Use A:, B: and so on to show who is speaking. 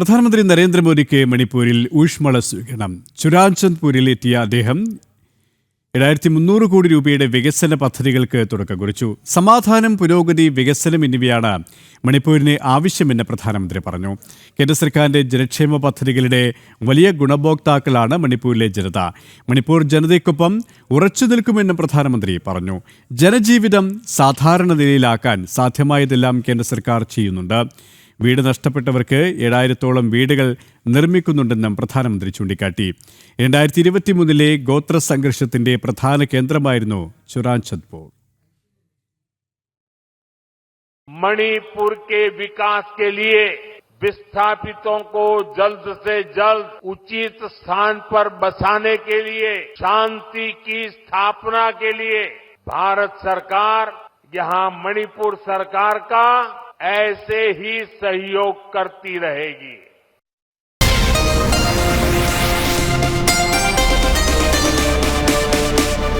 A: പ്രധാനമന്ത്രി നരേന്ദ്രമോദിക്ക് മണിപ്പൂരിൽ ഊഷ്മള സ്വീകരണം. ചുരാചന്ദ്പൂരിൽ എത്തിയ അദ്ദേഹം ഏഴായിരത്തി മുന്നൂറ് കോടി രൂപയുടെ വികസന പദ്ധതികൾക്ക് തുടക്കം കുറിച്ചു. സമാധാനം പുരോഗതി വികസനം എന്നിവയാണ് മണിപ്പൂരിന് ആവശ്യമെന്ന് പ്രധാനമന്ത്രി പറഞ്ഞു. കേന്ദ്ര സർക്കാരിന്റെ ജനക്ഷേമ പദ്ധതികളുടെ വലിയ ഗുണഭോക്താക്കളാണ് മണിപ്പൂരിലെ ജനത. മണിപ്പൂർ ജനതയ്ക്കൊപ്പം ഉറച്ചു നിൽക്കുമെന്നും പ്രധാനമന്ത്രി പറഞ്ഞു. ജനജീവിതം സാധാരണ നിലയിലാക്കാൻ സാധ്യമായതെല്ലാം കേന്ദ്ര സർക്കാർ ചെയ്യുന്നുണ്ട്. വീട് നഷ്ടപ്പെട്ടവർക്ക് ഏഴായിരത്തോളം വീടുകൾ നിർമ്മിക്കുന്നുണ്ടെന്നും പ്രധാനമന്ത്രി ചൂണ്ടിക്കാട്ടി രണ്ടായിരത്തി ഇരുപത്തിമൂന്നിലെ ഗോത്ര സംഘർഷത്തിന്റെ പ്രധാന കേന്ദ്രമായിരുന്നു ചുരാൻചന്ദ്പൂർ
B: मणिपुर के विकास के लिए विस्थापितों को जल्द से जल्द उचित स्थान पर बसाने के लिए शांति की स्थापना के लिए भारत सरकार यहां मणिपुर सरकार का ऐसे ही सहयोग करती रहेगी।